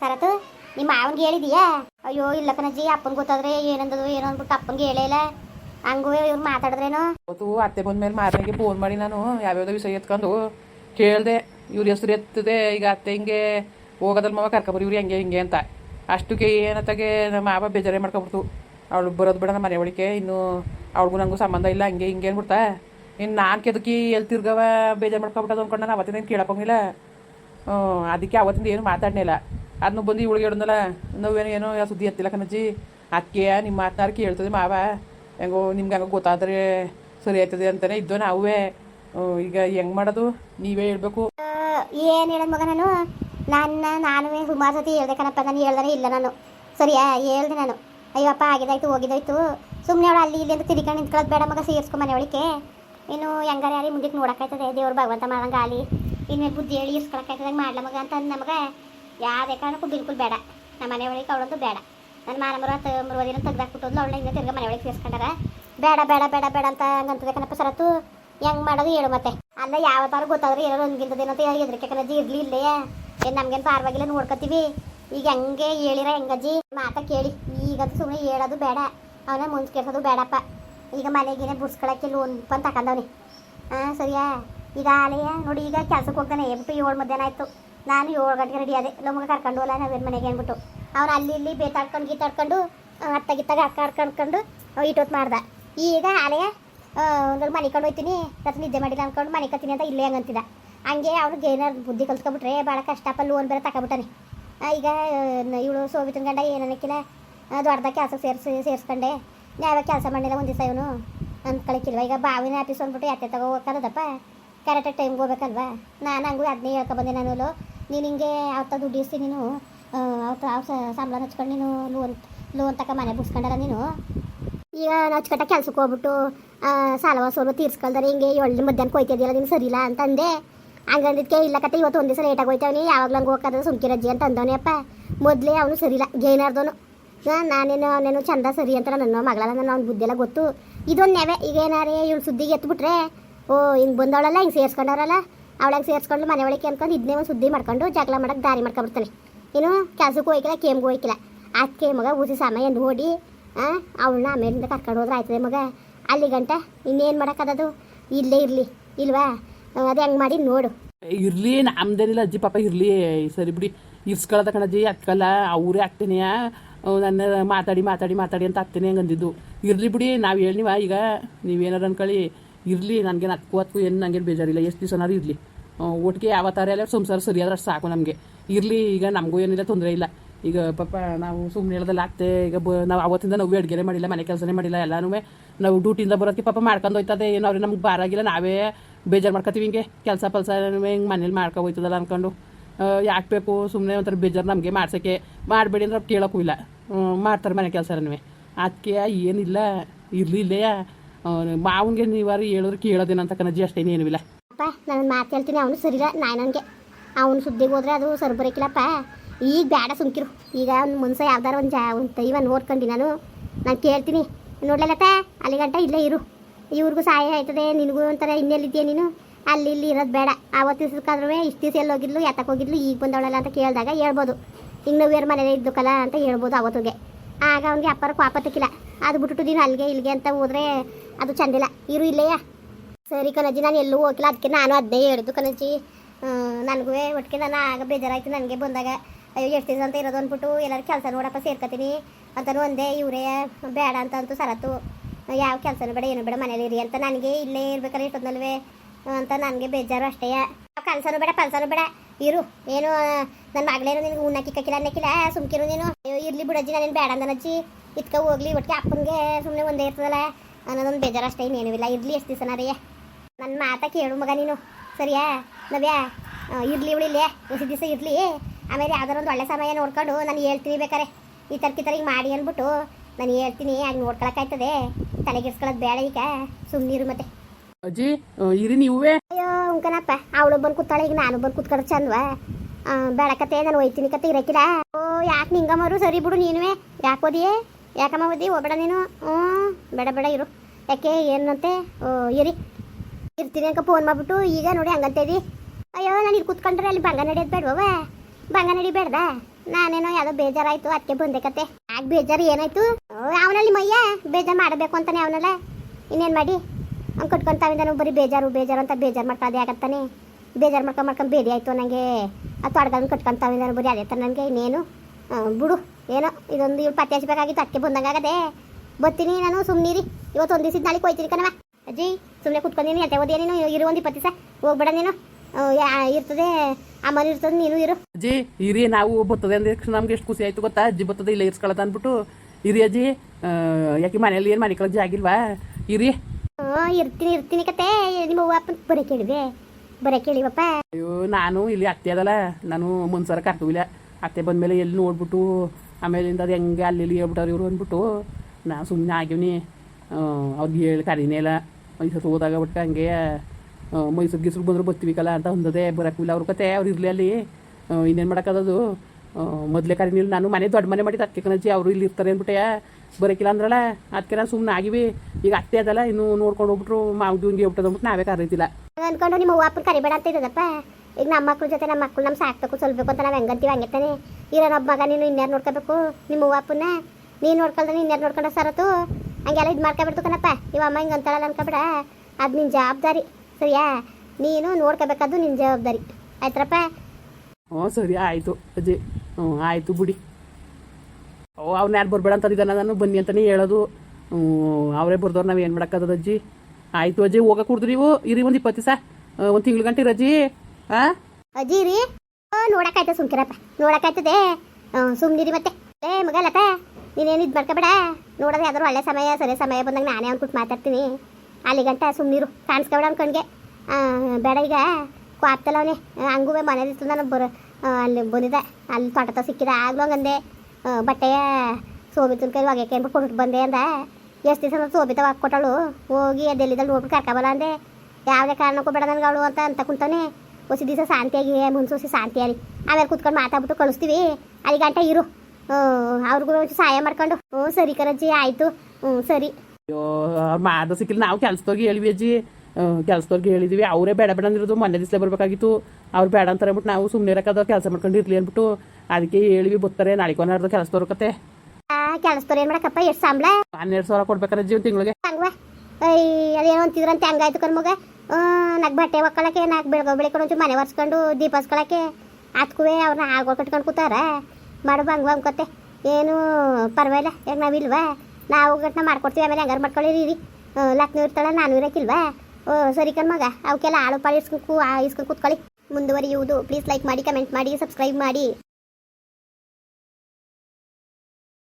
ಸರತು, ನಿಮ್ಮ ಮಾವನ್ಗೆ ಹೇಳಿದೀಯಾ? ಅಯ್ಯೋ, ಇಲ್ಲ ಕಣಜ್ಜಿ, ಅಪ್ಪನ ಗೊತ್ತಾದ್ರೆ ಏನಂದದು ಏನೋ ಅಂದ್ಬಿಟ್ಟು ಅಪ್ಪನ್ಗೆ ಇಲ್ಲ. ಹಂಗೂ ಇವ್ರು ಮಾತಾಡಿದ್ರೇನೋ? ಅವತ್ತು ಅತ್ತೆ ಬಂದ್ಮೇಲೆ ಮಾರನಿಗೆ ಫೋನ್ ಮಾಡಿ ನಾನು ಯಾವ್ಯಾವ್ದೋ ವಿಷಯ ಎತ್ಕೊಂಡು ಕೇಳಿದೆ. ಇವ್ರ ಹೆಸರು ಎತ್ತದೆ, ಈಗ ಅತ್ತೆ ಹಿಂಗೆ ಹೋಗೋದಲ್ಲ ಮಾವ ಕರ್ಕೊಬರಿ ಇವ್ರು ಹೆಂಗೆ ಹಿಂಗೆ ಅಂತ. ಅಷ್ಟಕ್ಕೆ ಏನತ್ತಾಗೆ ನಮ್ಮ ಮಾವ ಬೇಜಾರೇ ಮಾಡ್ಕೊಬಿಡ್ತು ಅವಳು ಬರೋದು ಬೇಡ ಮನೆ ಒಳಗೆ ಇನ್ನು ಅವಳಿಗೂ ನಂಗೂ ಸಂಬಂಧ ಇಲ್ಲ, ಹಂಗೆ ಹಿಂಗೆ ಅನ್ಬಿಡ್ತಾ ಇನ್ನು ನಾನು ಕೆದಕಿ ಎಲ್ಲಿ ತಿರ್ಗವ ಬೇಜಾರು ಮಾಡ್ಕೊಬಿಟ್ಟದು ಅಂದ್ಕೊಂಡು ನಾನು ಅವತ್ತಿನ ಕೇಳಕ್ಕೋಗಿಲ್ಲ ಅದಕ್ಕೆ ಅವತ್ತಿಂದ ಏನು ಮಾತಾಡ್ನಿಲ್ಲ ಅದನ್ನು ಬಂದು ಇವಳಿಗೆ ಹೇಳಿದ್ನಲ್ಲ, ನಾವೇನು ಏನೋ ಸುದ್ದಿ ಎತ್ತಿಲ್ಲ ಕಣಜ್ಜಿ? ಅದಕ್ಕೆ ನಿಮ್ಮ ಮಾತನಾರು ಕೇಳ್ತದೆ ಮಾವ. ಹೆಂಗೋ ನಿಮ್ಗೆ ಹಂಗೆ ಗೊತ್ತಾದ್ರೆ ಸರಿ ಆಯ್ತದೆ ಅಂತಾನೆ ಇದ್ದೋ ನಾವೇ. ಈಗ ಹೆಂಗ್ ಮಾಡೋದು? ನೀವೇ ಹೇಳ್ಬೇಕು. ಏನು ಹೇಳೋದು ಮಗ ನಾನು? ನನ್ನ ನಾನು ಸುಮಾರು ಸತಿ ಹೇಳ್ದೆ ಕಣಪ್ಪ ನಾನು ಹೇಳ್ದಾನೆ ಇಲ್ಲ ನಾನು. ಸರಿಯಾ? ಹೇಳ್ದೆ ನಾನು. ಅಯ್ಯಪ್ಪ ಆಗಿದಾಯ್ತು ಹೋಗಿದಾಯ್ತು ಸುಮ್ಮನೆ ಅವಳು ಅಲ್ಲಿ ಇಲ್ಲಿ ಅಂತ ತಿರ್ಕೊಂಡು ನಿಂತ್ಕೊಳ್ಳೋದು ಬೇಡ ಮಗ, ಸೇರಿಸ್ಕೊ ಮನೆ ಒಳಗೆ ಇನ್ನು ಹೆಂಗಾರ ಯಾರಿ ಮುಂದಕ್ಕೆ ನೋಡೋಕ್ಕಾಯ್ತದೆ? ದೇವ್ರು ಭಗವಂತ ಮಾಡಂಗೆ ಆಲಿ ಬುದ್ಧಿ ಹೇಳಿ ಇರ್ಸ್ಕೊಳಕ್ಕಾಯ್ತದಂಗೆ ಮಾಡ್ಲ ಮಗ ಅಂತ ನಮಗೆ ಯಾವುದೇ ಕಾರಣಕ್ಕೂ ಬಿಲ್ಕುಲ್ ಬೇಡ. ನಮ್ಮ ಮನೆ ಒಳಗೆ ಅವಳಂತೂ ಬೇಡ. ನನ್ನ ಮಾನ ಮರ ಮರುವದಿನ ತೆಗ್ದಾಕ್ಬಿಟ್ಟು ಅವಳನ್ನ ಇನ್ನೂ ತಿರ್ಗ ಮನೆ ಒಳಗೆ ಸೇರಿಸ್ಕೊಂಡಾರ ಬೇಡ ಬೇಡ ಬೇಡ ಬೇಡ ಅಂತ ಹಂಗಂತದೆ ಕಣಪ್ಪ ಸರತ್ತು ಹೆಂಗ್ ಮಾಡೋದು ಹೇಳು ಮತ್ತೆ. ಅಲ್ಲ, ಯಾವತ್ತಾರು ಗೊತ್ತಾದ್ರೆ ಏನೋ ಒಂದ್ಗಿಂತದೇನಂತ ಹೆದರಿಕೆ ಕಣಜ್ಜಿ ಇರ್ಲಿ ಇಲ್ಲೇ. ಏನ್ ನಮ್ಗೇನು ಪಾರ್ವಾಗಿಲ್ಲ ನೋಡ್ಕೊತೀವಿ? ಈಗ ಹೆಂಗೆ ಹೇಳಿರ ಹೆಂಗಜ್ಜಿ? ಮಾತ ಕೇಳಿ. ಈಗಂತೂ ಸುಮ್ಮನೆ ಹೇಳೋದು ಬೇಡ. ಅವನ ಮುಂಚ್ಕೇರ್ಸೋದು ಬೇಡಪ್ಪ. ಈಗ ಮನೆಗೇನೆ ಬುಡ್ಸ್ಕೊಳಕ್ಕೆ ಲೋನ್ ಬಂದು ತಕೊಂಡವ್ನಿ ಹಾಂ ಸರಿಯಾ? ಈಗ ಆಲೆಯ? ನೋಡಿ, ಈಗ ಕೆಲ್ಸಕ್ಕೆ ಹೋಗ್ತಾನೆ. ಎಂಪಿ ಏಳು ಮಧ್ಯಾಹ್ನ ಆಯ್ತು? ನಾನು ಏಳು ಗಂಟೆಗೆ ರೆಡಿ ಆದೆ. ನಮಗೆ ಕರ್ಕೊಂಡು ಹೋಗಲ್ಲ ನಾವೇನು ಮನೆಗೆ ಅಂದ್ಬಿಟ್ಟು. ಅವ್ನು ಅಲ್ಲಿ ಇಲ್ಲಿ ಬೇತಾಡ್ಕೊಂಡು ಗೀತಾಡ್ಕೊಂಡು ಅತ್ತ ಗಿತ್ತಾಗ ಅಕ್ಕ ಆಡ್ಕೊಂಡು ಇಟ್ಟೊತ್ತು ಮಾಡ್ದ. ಈಗ ಆಲೆಯ ಒಂದು ಮನೆ ಕೊಂಡು ಹೋಗ್ತೀನಿ ಮತ್ತೆ ನಿದ್ದೆ ಮಾಡಿಲ್ಲ ಅಂದ್ಕೊಂಡು ಮನೆ ಅಂತ ಇಲ್ಲೇ ಹಂಗಂತಿದ್ದ ಹಂಗೆ ಅವ್ನಿಗೆ ಏನಾರು ಬುದ್ಧಿ ಕಲ್ತ್ಕೊಬಿಟ್ರೆ ಭಾಳ ಕಷ್ಟಪ್ಪ ಲೋನ್ ಬೇರೆ ತಗೊಬಿಟ್ಟಾನೆ. ಈಗ ಇವಳು ಸೋಬಿತನ ಗಂಡ ಏನನ್ನಕ್ಕಿಲ್ಲ ದೊಡ್ಡದಾಗ ಕೆಲಸ ಸೇರಿಸಿ, ಸೇರಿಸ್ಕೊಂಡೆ. ಯಾವ ಕೆಲಸ ಮಾಡಿಲ್ಲ ಒಂದು ದಿವಸ ಇವನು ಅಂದ್ಕೊಳಕ್ಕಿಲ್ವ ಈಗ ಬಾವಿನ ಆಫೀಸ್ ಅಂದ್ಬಿಟ್ಟು ಯಾತೆ ತಗೋ ಹೋಗ್ಕಲ್ಲದಪ್ಪ ಕರೆಕ್ಟಾಗಿ ಟೈಮ್ಗೆ ಹೋಗ್ಬೇಕಲ್ವ? ನಾನು ಹಂಗೂ ಅದನ್ನೇ ಹೇಳ್ಕೊಬಂದೆ ನಾನು ನೀನು ಹಿಂಗೆ ಅವತ್ತ ದುಡ್ಡು ಇರಿಸಿ ನೀನು ಅವತ್ತು ಅವ್ರ ಸಂಬಳ ಹಚ್ಕೊಂಡು ನೀನು ಲೋನ್ ಲೋನ್ ತಕ ಮನೆ ಬಿಡ್ಸ್ಕೊಂಡಾರ ನೀನು? ಈಗ ನಚ್ಕಟ್ಟ ಕೆಲ್ಸಕ್ಕೆ ಹೋಗ್ಬಿಟ್ಟು ಸಾಲ ವಸೂಲು ತೀರ್ಸ್ಕೊಳ್ದಾರೆ, ಹಿಂಗೆ ಒಳ್ಳೆ ಮಧ್ಯಾಹ್ನ ಕೊಯ್ತಿದ್ಯಲ್ಲ ನೀನು ಸರಿಯಿಲ್ಲ ಅಂತಂದೆ. ಹಂಗಂದಿದ್ಕೆ ಇಲ್ಲ ಕತೆ, ಇವತ್ತು ಒಂದು ದಿವಸ ಲೇಟಾಗಿ ಹೋಯ್ತವನಿ ಯಾವಾಗ್ಲೂ ಹಂಗೆ ಹೋಗ್ಕದ ಸುಮ್ಕಿರಜ್ಜಿ ಅಂತ ಅಂದವನಿಯಪ್ಪ ಮೊದಲೇ ಅವನು ಸರಿಯಿಲ್ಲ ಗೇನಾರ್ದವನು. ನಾನೇನು ಅವನೇನು ಚಂದ ಸರಿ ಅಂತ ನನ್ನ ಮಗಳಲ್ಲ, ನನ್ನ ಅವ್ನ ಬುದ್ಧಿ ಎಲ್ಲ ಗೊತ್ತು. ಇದೊಂದು ನೆವೆ, ಈಗ ಏನಾರೇ ಇವ್ನು ಸುದ್ದಿಗೆ ಎತ್ಬಿಟ್ರೆ, ಓ, ಹಿಂಗೆ ಬಂದವಳಲ್ಲ, ಹಿಂಗೆ ಸೇರಿಸ್ಕೊಂಡವ್ರಲ್ಲ. ಅವಳ ಹಂಗೆ ಸೇರಿಸ್ಕೊಂಡು ಮನೆ ಒಳಗೆ ಅನ್ಕೊಂಡು ಇದನ್ನೇ ಒಂದು ಸುದ್ದಿ ಮಾಡ್ಕೊಂಡು ಜಗಳ ಮಾಡಕ್ಕೆ ದಾರಿ ಮಾಡ್ಕೊಂಡ್ಬಿಡ್ತಾನೆ ಇನ್ನು ಕೆಲಸಕ್ಕೂ ಹೋಯ್ಕಿಲ್ಲ, ಕೇಮ್ಗೂ ಹೋಯ್ಕಿಲ್ಲ. ಅದಕ್ಕೆ ಮಗ ಊಸಿ ಸಮಯ ನೋಡಿ ಅವಳನ್ನ ಆಮೇಲಿಂದ ಕರ್ಕೊಂಡು ಹೋದ್ರೆ ಆಯ್ತದೆ ಮಗ. ಅಲ್ಲಿ ಗಂಟ, ಇನ್ನೇನು ಮಾಡೋಕ್ಕದದು ಇಲ್ಲೇ ಇರಲಿ, ಇಲ್ವಾ? ಅದು ಹೆಂಗೆ ಮಾಡಿ ನೋಡು. ಇರಲಿ ನಮ್ದೇನಿಲ್ಲ ಅಜ್ಜಿ ಪಾಪ ಇರಲಿ. ಸರಿ ಬಿಡಿ ಇರ್ಸ್ಕೊಳ್ಳೋದ ಕಣಜ್ಜಿ ಅಕ್ಕಲ್ಲ, ಅವರೇ ಆಗ್ತೇನೆ ನನ್ನ ಮಾತಾಡಿ ಮಾತಾಡಿ ಮಾತಾಡಿ ಅಂತ ಆಗ್ತೇನೆ ಹಂಗಂದಿದ್ದು. ಇರಲಿ ಇರ್ಲಿ ಬಿಡಿ, ನಾವು ಹೇಳಿವ ಈಗ, ನೀವೇನಾರು ಅನ್ಕೊಳ್ಳಿ. ಇರ್ಲಿ ನನಗೇನು ಅಕ್ಕೂ ಏನು ನನಗೇನು ಬೇಜಾರಿಲ್ಲ, ಎಷ್ಟು ದಿವಸನಾರು ಇರಲಿ. ಒಟ್ಟಿಗೆ ಯಾವತ್ತಾರ ಎಲ್ಲ ಸಂಸಾರ ಸರಿಯಾದ್ರೆ ಅಷ್ಟು ಸಾಕು ನಮಗೆ. ಇರಲಿ, ಈಗ ನಮಗೂ ಏನಿಲ್ಲ, ತೊಂದರೆ ಇಲ್ಲ. ಈಗ ಪಾಪ ನಾವು ಸುಮ್ಮನೆ ಹೇಳೋದಲ್ಲ ಆಗ್ತೇ, ಈಗ ಬ, ನಾವು ಅವತ್ತಿಂದ ನಾವು ಅಡುಗೆನೇ ಮಾಡಿಲ್ಲ, ಮನೆ ಕೆಲಸನೇ ಮಾಡಿಲ್ಲ ಎಲ್ಲನೂ ನಾವು ಡ್ಯೂಟಿಯಿಂದ ಬರೋದಕ್ಕೆ ಪಾಪ ಮಾಡ್ಕೊಂಡು ಹೋಯ್ತದೆ, ಏನೋ ಅವ್ರಿಗೆ ನಮ್ಗೆ ಬಾರಾಗಿಲ್ಲ ನಾವೇ ಬೇಜಾರು ಮಾಡ್ಕೊತೀವಿ ಹಿಂಗೆ. ಕೆಲಸ ಪಲ್ಸ ಹಿಂಗೆ ಮನೇಲಿ ಮಾಡ್ಕೊ ಹೋಯ್ತದಲ್ಲ ಅಂದ್ಕೊಂಡು ಯಾಕೆ ಬೇಕು ಸುಮ್ಮನೆ ಒಂಥರ ಬೇಜಾರು ನಮಗೆ ಮಾಡ್ಸೋಕ್ಕೆ. ಮಾಡಬೇಡಿ ಅಂದ್ರೆ ಅವ್ರು ಕೇಳೋಕ್ಕೂ ಇಲ್ಲ. ಮಾಡ್ತಾರೆ ಮನೆ ಕೆಲಸನೂ ಅದಕ್ಕೆ ಏನಿಲ್ಲ, ಇರಲಿ ಮಾವನಿಗೆ ನೀವಾರು ಹೇಳಿದ್ರೆ ಕೇಳೋದೇನಂತ ಕಣಜ್ಜಿ ಏನು ಇಲ್ಲ. ಅಪ್ಪ, ನಾನು ಮಾತು ಹೇಳ್ತೀನಿ, ಅವನು ಸರಿಲ್ಲ ಇಲ್ಲ ನನಗೆ ಅವನು ಸುದ್ದಿಗೆ ಹೋದ್ರೆ ಅದು ಸರಿ ಈಗ ಬೇಡ ಸುಂಕಿರು ಈಗ ಅವ್ನು ಮುನ್ಸ ಯಾವ್ದಾರ ಒಂದು ಜಾ, ಒಂದು ದೈವ ನೋಡ್ಕೊಂಡು ನಾನು. ನಾನು ಕೇಳ್ತೀನಿ. ನೋಡ್ಲಲ್ಲಪ್ಪ ಅಲ್ಲಿಗಂಟ ಇಲ್ಲೇ ಇರು. ಇವ್ರಿಗೂ ಸಹಾಯ ಆಯ್ತದೆ, ನಿನಗೂ ಒಂಥರ ಇನ್ನೆಲ್ಲಿದ್ದೀಯ ನೀನು? ಅಲ್ಲಿ ಇಲ್ಲಿ ಇರೋದು ಬೇಡ. ಆವತ್ತು ದಿವಸಕ್ಕಾದ್ರೂ ಇಷ್ಟು ದಿವಸ ಎಲ್ಲಿ ಹೋಗಿದ್ಲು ಎತ್ತಕ್ಕೆ ಹೋಗಿದ್ಲು, ಈಗ ಬಂದವಳಲ್ಲ ಅಂತ ಕೇಳಿದಾಗ ಹೇಳ್ಬೋದು. ಈಗ ನಾವು ಮನೇಲೆ ಇದ್ದಕ್ಕಲ್ಲ ಅಂತ ಹೇಳ್ಬೋದು ಅವತ್ತಿಗೆ. ಆಗ ಅವ್ನಿಗೆ ಅಪ್ಪರ ಪಾಪತ್ತಕ್ಕಿಲ್ಲ ಅದು ಬಿಟ್ಬಿಟ್ಟು ನೀನು ಅಲ್ಲಿಗೆ ಇಲ್ಲಿಗೆ ಅಂತ ಹೋದ್ರೆ ಅದು ಚಂದಿಲ್ಲ. ಇರು ಇಲ್ಲಯ್ಯ. ಸರಿ ಕಣಜ್ಜಿ, ನಾನು ಎಲ್ಲೂ ಹೋಗಿಲ್ಲ ಅದಕ್ಕೆ ನಾನು ಅದನ್ನೇ ಹೇಳಿದ್ದು ಕಣಜ್ಜಿ. ನನಗೂ ಒಟ್ಟಿಗೆ ನಾನು ಆಗ ಬೇಜಾರಾಯ್ತು ನನಗೆ ಬಂದಾಗ. ಅಯ್ಯೋ, ಎಷ್ಟು ದಿವಸ ಅಂತ ಇರೋದು ಅಂದ್ಬಿಟ್ಟು ಎಲ್ಲರೂ ಕೆಲಸ ನೋಡಪ್ಪ ಸೇರ್ಕೊತೀನಿ. ಅಂತಲೂ ಒಂದೇ, ಇವರೇ, ಬೇಡ ಅಂತ ಅಂತೂ ಸರತ್ತು ಯಾವ ಕೆಲಸನೂ ಬೇಡ, ಏನು ಬೇಡ, ಮನೇಲಿ ಇರಿ ಅಂತ. ನನಗೆ ಇಲ್ಲೇ ಇರ್ಬೇಕಾದ್ರೆ ಇಷ್ಟೊಂದಲ್ವೇ ಅಂತ ನನಗೆ ಬೇಜಾರು ಅಷ್ಟೇ. ಕೆಲಸನೂ ಬೇಡ, ಪಲ್ಸನು ಬೇಡ. ಇರು. ಏನು ನನ್ನ ಮಗಳೇನು ನಿನಗೆ ಉಣ್ಣಕ್ಕಿಕ್ಕಿಲ್ಲ ಅನ್ನಕ್ಕಿಲ್ಲ, ಸುಮ್ಕಿರು ನೀನು. ಅಯ್ಯೋ, ಇರಲಿ ಬಿಡಜ್ಜಿ, ನಾನೇನು ಬೇಡ ಅಂದನಜ್ಜಿ. ಇತ್ಕ ಹೋಗ್ಲಿ, ಒಟ್ಟಿಗೆ ಅಪ್ಪನಿಗೆ ಸುಮ್ಮನೆ ಒಂದೇ ಇರ್ತದಲ್ಲ. ಅನ್ನೋದೊಂದು ಬೇಜಾರು ಅಷ್ಟೇ ಇನ್ನೇನು ಇಲ್ಲ. ಇರಲಿ ಎಷ್ಟು ದಿವಸ ರೀ. ನನ್ನ ಮಾತ ಕೇಳು ಮಗ ನೀನು. ಸರಿಯಾ? ನವ್ಯಾ? ಇರಲಿ ಇವಳಿಲ್ಲೇ ಎಷ್ಟು ದಿವಸ ಇರ್ಲಿ. ಆಮೇಲೆ ಯಾವ್ದಾರ ಒಂದು ಒಳ್ಳೆ ಸಮಯ ನೋಡ್ಕೊಂಡು ನಾನು ಹೇಳ್ತೀನಿ ಬೇಕಾರೆ. ಈ ಥರ ಈ ಥರ ಹಿಂಗೆ ಮಾಡಿ ಅಂದ್ಬಿಟ್ಟು ನಾನು ಹೇಳ್ತೀನಿ. ಹಂಗೆ ನೋಡ್ಕೊಳಕ್ಕಾಯ್ತದೆ. ತಲೆಗಿಡ್ಸ್ಕೊಳ್ಳೋದು ಬೇಡ ಈಗ. ಸುಮ್ಮನಿರು ಮತ್ತೆ. ಅಜ್ಜಿ ಇರಿ ನೀವೇ. ಅಯ್ಯೋ ಉಂಕನಪ್ಪ ಅವಳು ಬಂದು ಕೂತಾಳೆ. ಈಗ ನಾನು ಬಂದು ಕೂತ್ಕೊಳ್ಳೋ ಚಂದ್ವಾ? ಬೆಳಕತ್ತೆ ನಾನು ಒಯ್ತೀನಿ ಕತೆ. ಇರಕ್ಕಿಲ್ಲ ಓ ಯಾಕೆ ನಿಂಗಮ್ಮರು ಸರಿ ಬಿಡು ನೀನುವೆ. ಯಾಕೆ ಓದಿಯೇ? ಯಾಕಮ್ಮ ಓದಿ ಹೋಗ್ಬೇಡ ನೀನು. ಹ್ಞೂ, ಬೇಡ ಬೇಡ, ಇರು. ಯಾಕೆ, ಏನಂತೆ? ಓ, ಇರಿ. ಇರ್ತೀನಿ ಅಂತ ಫೋನ್ ಮಾಡ್ಬಿಟ್ಟು. ಈಗ ನೋಡಿ, ಹಂಗಂತ ಇದಿ. ಅಯ್ಯೋ, ನಾನು ಇಲ್ಲಿ ಕೂತ್ಕೊಂಡ್ರೆ ಅಲ್ಲಿ ಬಂಗ ನಡೆಯೋದು ಬೇಡವ ಬಂಗ ನಡಿ ಬೇಡ್ದ ನಾನೇನೋ ಯಾವುದೋ ಬೇಜಾರಾಯ್ತು ಅದಕ್ಕೆ ಬಂದೆ ಕತೆ. ಯಾಕೆ ಬೇಜಾರು, ಏನಾಯ್ತು? ಅವನಲ್ಲಿ ಮಯ್ಯ ಬೇಜಾರು ಮಾಡಬೇಕು ಅಂತಾನೆ ಅವನಲ್ಲ. ಇನ್ನೇನು ಮಾಡಿ? ಅವ್ನು ಕಟ್ಕೊಂತಾವಿಂದನು ಬರೀ ಬೇಜಾರು ಬೇಜಾರು ಅಂತ ಬೇಜಾರು ಮಾಡ್ತಾ ಅದೇ ಆಗತ್ತಾನೆ ಬೇಜಾರು ಮಾಡ್ಕೊಂಡು ಮಾಡ್ಕೊಂಡು ಬೇರೆ ಆಯಿತು ನನಗೆ ಆ ತೊಡಗನ್ನು ಕಟ್ಕೊಂತಾವಿಂದನು ಬರೀ ಅದೇ ಥರ ನನಗೆ, ಇನ್ನೇನು? ಬಿಡು. ಏನೋ ಇದೊಂದು ಇವ್ರು ಪತ್ತೆ ಹಚ್ಬೇಕಾಗಿತ್ತು ಅದಕ್ಕೆ ಬಂದಂಗಾಗದೆ ಬರ್ತೀನಿ ನಾನು ಸುಮ್ಮನಿರಿ ಇವತ್ತು ಒಂದು ದಿವಸ ನಾಳೆ ಹೋಯ್ತೀನಿ ಕಣವ ಅಜ್ಜಿ ಸುಮ್ಮನೆ ಕುತ್ಕೊಂಡೀನಿ ಅಂತ ಓದಿ ನೀನು? ಇರು ಒಂದು ಇಪ್ಪತ್ತು ದಿವಸ. ಹೋಗ್ಬೇಡ ನೀನು. ಇರ್ತದೆ ಅಮ್ಮನ ಇರ್ತದೆ ನೀನು ಇರು. ಅಜ್ಜಿ ಇರಿ ನಾವು ಬರ್ತದೆ ಅಂದ್ರೆ ನಮ್ಗೆ ಎಷ್ಟು ಖುಷಿ ಆಯ್ತು ಗೊತ್ತಾ? ಅಜ್ಜಿ ಬರ್ತದೆ ಇಲ್ಲ ಇರ್ಸ್ಕೊಳತ ಅಂದ್ಬಿಟ್ಟು. ಇರಿ ಅಜ್ಜಿ ಯಾಕೆ ಮನೇಲಿ ಏನು ಮನೆ ಜಾಗಿಲ್ವಾ ಆಗಿಲ್ವಾ? ಇರಿ. ಹ್ಞೂ ಇರ್ತೀನಿ ಇರ್ತೀನಿ ಕತೆ. ನಿಮ್ಮ ಅವ್ವ ಅಪ್ಪನ ಬರೀ ಕೇಳಿದೆ. ಬರೀ ಕೇಳಿವಪ್ಪ. ಅಯ್ಯೋ ನಾನು ಇಲ್ಲಿ ಅತ್ತೆ ಅದಲ್ಲ. ನಾನು ಮುನ್ಸರ ಕರ್ಕೋವಿಲ್ಲ. ಅತ್ತೆ ಬಂದಮೇಲೆ ಎಲ್ಲಿ ನೋಡ್ಬಿಟ್ಟು, ಆಮೇಲಿಂದ ಅದು ಹೆಂಗೆ ಅಲ್ಲಿ ಇಲ್ಲಿ ಹೇಳ್ಬಿಟ್ಟವ್ರು ಇವರು ಅಂದ್ಬಿಟ್ಟು, ನಾ ಸುಮ್ಮನೆ ಆಗಿವ್ನಿ. ಅವ್ರಿಗೆ ಹೇಳಿ ಕರೀನೇ ಇಲ್ಲ. ಮೈಸೂರು ಹೋದಾಗ ಬಿಟ್ಟು ಹಂಗೆ ಮೈಸೂರು ಗೀಸರು ಬಂದರು ಬರ್ತೀವಿಕಲ್ಲ ಅಂತ ಅಂದದೆ ಬರೋಕ್ಕಿಲ್ಲ ಅವ್ರ ಕತೆ ಅವ್ರು ಇರಲಿ ಅಲ್ಲಿ. ಇನ್ನೇನು ಮಾಡೋಕ್ಕದದು ಮೊದಲೇ ಕರೀನಿಲ್ಲ ನಾನು ಮನೆ ದೊಡ್ಡ ಮನೆ ಮಾಡಿದ್ದು ಅದಕ್ಕೆ ಕಣಜ್ಜಿ, ಅವರು ಇಲ್ಲಿ ಇರ್ತಾರೆ ಅಂದ್ಬಿಟ್ಟೆ ಬರೋಕ್ಕಿಲ್ಲ ಅಂದ್ರಲ್ಲ? ಅದಕ್ಕೆ ನಾನು ಸುಮ್ಮನೆ ಆಗಿವಿ. ಈಗ ಅತ್ತೆ ಅದಲ್ಲ, ಇನ್ನು ನೋಡ್ಕೊಂಡು ಹೋಗ್ಬಿಟ್ರು ಮಾವ್ದು ಹಿಂಗೆ ಹೋಗ್ಬಿಟ್ಟು ಅಂದ್ಬಿಟ್ಟು ನಾವೇ ಕರೀತಿಲ್ಲ. ಅಂದ್ಕೊಂಡು ನಿಮ್ಮ ಅಪ್ಪನ ಕರಿಬೇಡ ಅಂತ ಇದ್ದದಪ್ಪ. ಈಗ ನಮ್ಮ ಮಕ್ಳ ಜೊತೆ ನಮ್ಮ ಮಕ್ಳು ನಮ್ಮ ಸಾಕ್ಬೇಕು ಸೊಲ್ಬೇಕು ಅಂತ ನಾವು ಹೆಂಗಂತೀವಿ ಹಂಗೆ ತಾನೆ? ನಮ್ಮ ಮಗ ನೀನು ಇನ್ಯಾರು ನೋಡ್ಕೋಬೇಕು, ನಿಮ್ಮ ಅಪ್ಪನ ನೀನು ನೋಡ್ಕೊಳ್ದೆ ಇನ್ಯಾರು ನೋಡ್ಕೊಂಡ ಸರತು. ಹಂಗೆಲ್ಲ ಇದು ಮಾಡ್ಕೊಬಿಡ್ತು ಕಣಪ್ಪ. ಇವ ಅಮ್ಮ ಹಿಂಗೆ ಅಂತಾಳಲ್ಲ ಅನ್ಕೊಬೇಡ. ಅದು ನಿನ್ನ ಜವಾಬ್ದಾರಿ. ಸರಿಯಾ? ನೀನು ನೋಡ್ಕೋಬೇಕಾದ್ದು ನಿನ್ನ ಜವಾಬ್ದಾರಿ. ಆಯ್ತರಪ್ಪ? ಹ್ಞೂ, ಸರಿ, ಆಯಿತು. ಅಜ್ಜಿ ಹ್ಞೂ, ಆಯಿತು ಬಿಡಿ. ಓ, ಅವ್ನ ಯಾರು ಬರ್ಬೇಡ ಅಂತಂದಿದ್ದಾನ ನಾನು. ಬನ್ನಿ ಅಂತಲೇ ಹೇಳೋದು. ಅವರೇ ಬರ್ದವ್ರು, ನಾವು ಏನು ಮಾಡೋಕ್ಕದ ಅಜ್ಜಿ? ಆಯಿತು ಅಜ್ಜಿ ಹೋಗಕ್ಕೆ ಕುಡ್ದು ನೀವು. ಇರಿ ಒಂದು ಇಪ್ಪತ್ತು ದಿವಸ. ಒಂದು ತಿಂಗ್ಳು ಗಂಟೆ ಇರಜ್ಜಿ ಹಾಂ ಅಜ್ಜಿ ರೀ ನೋಡಕ್ಕಾಯ್ತು ಸುಮ್ಕಿರಪ್ಪ. ನೋಡಕ್ಕಾಯ್ತದೆ. ಸುಮ್ನಿರಿ ಮತ್ತೆ. ಏ ಮಗ ಲತ ನೀನೇನು ಇದು ಮಾಡ್ಕೋಬೇಡ. ನೋಡೋದು ಯಾವ್ದಾರು ಒಳ್ಳೆ ಸಮಯ ಸರಿ ಸಮಯ ಬಂದಾಗ ನಾನೇ ಅಂದ್ಬಿಟ್ಟು ಮಾತಾಡ್ತೀನಿ. ಅಲ್ಲಿ ಗಂಟ ಸುಮ್ಮನಿರು ಕಾಣಿಸ್ಕೊಬೇಡ ಆ, ಬೇಡ ಈಗ. ಕ್ವಾಪ್ತಲ್ಲ ಅವನೇ. ಹಂಗೂ ಮನೇಲಿ ಇತ್ತು ನಾನು ಬರ ಅಲ್ಲಿ ಬಂದಿದ್ದೆ. ಅಲ್ಲಿ ತೋಟದ ಸಿಕ್ಕಿದ. ಆಗ್ಲೂ ಹಂಗಂದೆ. ಆ, ಬಟ್ಟೆಯ ಸೋಬಿತನ ಕೈ ಅಂದ್ಬಿಟ್ಟು ಕೊಟ್ಟು ಬಂದೆ ಅಂದ. ಎಷ್ಟು ದಿವಸ ಸೋಬಿತ ಕೊಟ್ಟಳು ಹೋಗಿ ಅದೆಲ್ಲಿದ್ದಲ್ಲಿ ನೋಡ್ಬಿಟ್ಟು ಕರ್ಕೊಬಲ್ಲ ಅಂದೆ. ಯಾವುದೇ ಕಾರಣಕ್ಕೂ ಬೇಡ ನನಗೆ ಅವಳು ಅಂತ ಅಂತ ಕುಂತವನೆ. ಹೊಸ ದಿವಸ ಶಾಂತಿಯಾಗಿ ಮುನ್ಸೋಸಿ ಶಾಂತಿಯಾಗಿ ಆಮೇಲೆ ಕುತ್ಕೊಂಡು ಮಾತಾಡ್ಬಿಟ್ಟು ಕಳಿಸ್ತೀವಿ. ಅಲ್ಲಿ ಗಂಟೆ ಇರು. ಅವ್ರಿಗೂ ಒಂಚೂರು ಸಹಾಯ ಮಾಡ್ಕೊಂಡು. ಹ್ಞೂ ಸರಿ ಕರಜ್ಜಿ ಆಯಿತು. ಹ್ಞೂ ಸರಿ. ಅಯ್ಯೋ ಅವ್ರು ಮಾದ ಸಿಕ್ಕಿಲ್ಲ. ನಾವು ಕೆಲ್ಸದವ್ರಿಗೆ ಹೇಳಿವಿ ಅಜ್ಜಿ. ಕೆಲ್ಸದವ್ರಿಗೆ ಹೇಳಿದ್ವಿ. ಅವರೇ ಬೇಡ ಬೇಡ ಅಂದಿರೋದು ಮೊನ್ನೆ ದಿವಸ ಬರಬೇಕಾಗಿತ್ತು. ಅವ್ರು ಬೇಡ ಅಂತಾರೆ ಅಂದ್ಬಿಟ್ಟು ನಾವು ಸುಮ್ಮನೆ ಇರೋಕ್ಕದ ಕೆಲಸ ಮಾಡ್ಕೊಂಡು ಇರಲಿ ಅಂದ್ಬಿಟ್ಟು ಅದಕ್ಕೆ ಹೇಳಿವಿ ಬರ್ತಾರೆ ನಾಳೆಗೆ ಕೊನೆ ಕೆಲಸದವ್ರ ಕತೆ. ಆ ಕೆಲಸದವ್ರು ಏನು ಮಾಡಕ್ಕಪ್ಪ? ಎಷ್ಟು ಸಂಬಳ? ಹನ್ನೆರಡು ಸಾವಿರ ಕೊಡ್ಬೇಕಾರೆ ಒಂದು ತಿಂಗಳಿಗೆ. ಅದೇನೋ ಅಂತಿದ್ರಂತೆ ಹಂಗಾಯ್ತು ಕಣ್ಮಗ. ನಾಕ್ ಬಟ್ಟೆ ಒಕ್ಕಳಕ್ಕೆ ನಾಲ್ಕು ಬೆಳಗ್ಗೆ ಬೆಳಿಗ್ಗೆ ಒಂಚೂರು ಮನೆ ಒರೆಸ್ಕೊಂಡು ದೀಪ ಹಚ್ಕೊಳಕ್ಕೆ ಅದಕ್ಕೂ ಅವ್ರನ್ನ ಆಳ್ಗಳು ಕಟ್ಕೊಂಡು ಕೂತಾರ. ಮಾಡು ಹಂಗ ಅನ್ಕೋತೆ. ಏನು ಪರವಾಗಿಲ್ಲ ಯಾಕೆ ನಾವಿಲ್ವಾ ನಾವು ಗಟ್ಟನ ಮಾಡ್ಕೊಡ್ತೀವಿ, ಆಮೇಲೆ ಹಂಗಾರು ಮಾಡ್ಕೊಳ್ಳಿರಿ ರೀ ಲಕ್ನೂ ಇರ್ತಾಳೆ ನಾನು ಇರೋಕ್ಕಿಲ್ವಾ ಓ, ಸರಿ ಕಣ್ಮಗ ಅವಕ್ಕೆಲ್ಲ ಆಳು ಪಾಳು ಇಸ್ಕೊಂಡು ಇಸ್ಕೊಂಡು ಕೂತ್ಕೊಳ್ಳಿ. ಮುಂದುವರಿಯುವುದು. ಪ್ಲೀಸ್ ಲೈಕ್ ಮಾಡಿ ಕಮೆಂಟ್ ಮಾಡಿ ಸಬ್ಸ್ಕ್ರೈಬ್ ಮಾಡಿ.